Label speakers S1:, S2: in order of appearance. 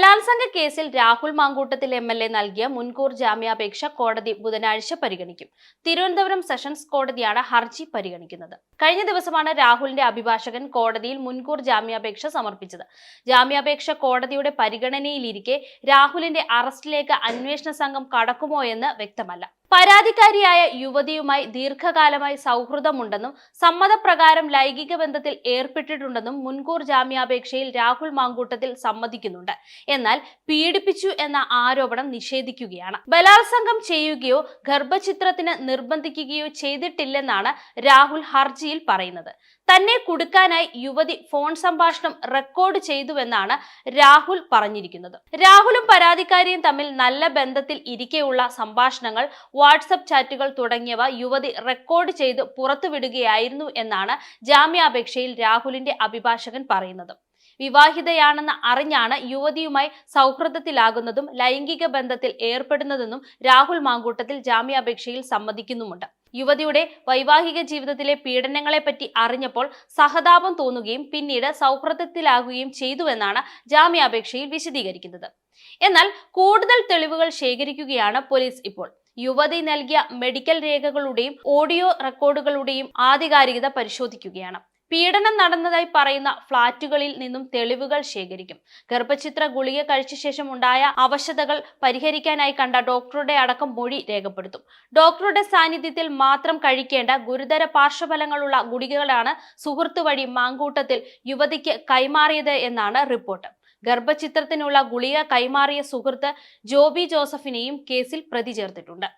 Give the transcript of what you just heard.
S1: ബലാത്സംഗ കേസിൽ Rahul Mamkoottathil M L A നൽകിയ മുൻകൂർ ജാമ്യാപേക്ഷ കോടതി ബുധനാഴ്ച പരിഗണിക്കും. തിരുവനന്തപുരം സെഷൻസ് കോടതിയാണ് ഹർജി പരിഗണിക്കുന്നത്. കഴിഞ്ഞ ദിവസമാണ് രാഹുലിന്റെ അഭിഭാഷകൻ കോടതിയിൽ മുൻകൂർ ജാമ്യാപേക്ഷ സമർപ്പിച്ചത്. ജാമ്യാപേക്ഷ കോടതിയുടെ പരിഗണനയിലിരിക്കെ രാഹുലിന്റെ അറസ്റ്റിലേക്ക് അന്വേഷണ സംഘം കടക്കുമോ എന്ന് വ്യക്തമല്ല. പരാതിക്കാരിയായ യുവതിയുമായി ദീർഘകാലമായി സൗഹൃദമുണ്ടെന്നും സമ്മതപ്രകാരം ലൈംഗിക ബന്ധത്തിൽ ഏർപ്പെട്ടിട്ടുണ്ടെന്നും മുൻകൂർ ജാമ്യാപേക്ഷയിൽ രാഹുൽ മാങ്കൂട്ടത്തിൽ സമ്മതിക്കുന്നുണ്ട്. എന്നാൽ പീഡിപ്പിച്ചു എന്ന ആരോപണം നിഷേധിക്കുകയാണ്. ബലാത്സംഗം ചെയ്യുകയോ ഗർഭചിത്രത്തിന് നിർബന്ധിക്കുകയോ ചെയ്തിട്ടില്ലെന്നാണ് രാഹുൽ ഹർജിയിൽ പറയുന്നത്. തന്നെ കൊടുക്കാനായി യുവതി ഫോൺ സംഭാഷണം റെക്കോർഡ് ചെയ്തുവെന്നാണ് രാഹുൽ പറഞ്ഞിരിക്കുന്നത്. രാഹുലും പരാതിക്കാരിയും തമ്മിൽ നല്ല ബന്ധത്തിൽ ഇരിക്കെയുള്ള സംഭാഷണങ്ങൾ വാട്സപ്പ് ചാറ്റുകൾ തുടങ്ങിയവ യുവതി റെക്കോർഡ് ചെയ്ത് പുറത്തുവിടുകയായിരുന്നു എന്നാണ് ജാമ്യാപേക്ഷയിൽ രാഹുലിന്റെ അഭിഭാഷകൻ പറയുന്നത്. വിവാഹിതയാണെന്ന് അറിഞ്ഞാണ് യുവതിയുമായി സൗഹൃദത്തിലാകുന്നതും ലൈംഗിക ബന്ധത്തിൽ ഏർപ്പെടുന്നതെന്നും രാഹുൽ മാങ്കൂട്ടത്തിൽ ജാമ്യാപേക്ഷയിൽ സമ്മതിക്കുന്നുമുണ്ട്. യുവതിയുടെ വൈവാഹിക ജീവിതത്തിലെ പീഡനങ്ങളെപ്പറ്റി അറിഞ്ഞപ്പോൾ സഹതാപം തോന്നുകയും പിന്നീട് സൗഹൃദത്തിലാകുകയും ചെയ്തുവെന്നാണ് ജാമ്യാപേക്ഷയിൽ വിശദീകരിക്കുന്നത്. എന്നാൽ കൂടുതൽ തെളിവുകൾ ശേഖരിക്കുകയാണ് പോലീസ് ഇപ്പോൾ. യുവതി നൽകിയ മെഡിക്കൽ രേഖകളുടെയും ഓഡിയോ റെക്കോർഡുകളുടെയും ആധികാരികത പരിശോധിക്കുകയാണ്. പീഡനം നടന്നതായി പറയുന്ന ഫ്ളാറ്റുകളിൽ നിന്നും തെളിവുകൾ ശേഖരിക്കും. ഗർഭചിത്ര ഗുളിക കഴിച്ച ശേഷം ഉണ്ടായ അവശതകൾ പരിഹരിക്കാനായി കണ്ട ഡോക്ടറുടെ അടക്കം മൊഴി രേഖപ്പെടുത്തും. ഡോക്ടറുടെ സാന്നിധ്യത്തിൽ മാത്രം കഴിക്കേണ്ട ഗുരുതര പാർശ്വഫലങ്ങളുള്ള ഗുളികകളാണ് സുഹൃത്ത് വഴി മാങ്കൂട്ടത്തിൽ യുവതിക്ക് കൈമാറിയത് എന്നാണ് റിപ്പോർട്ട്. ഗർഭചിത്രത്തിനുള്ള ഗുളിക കൈമാറിയ സുഹൃത്ത് ജോബി ജോസഫിനെയും കേസിൽ പ്രതി ചേർത്തിട്ടുണ്ട്.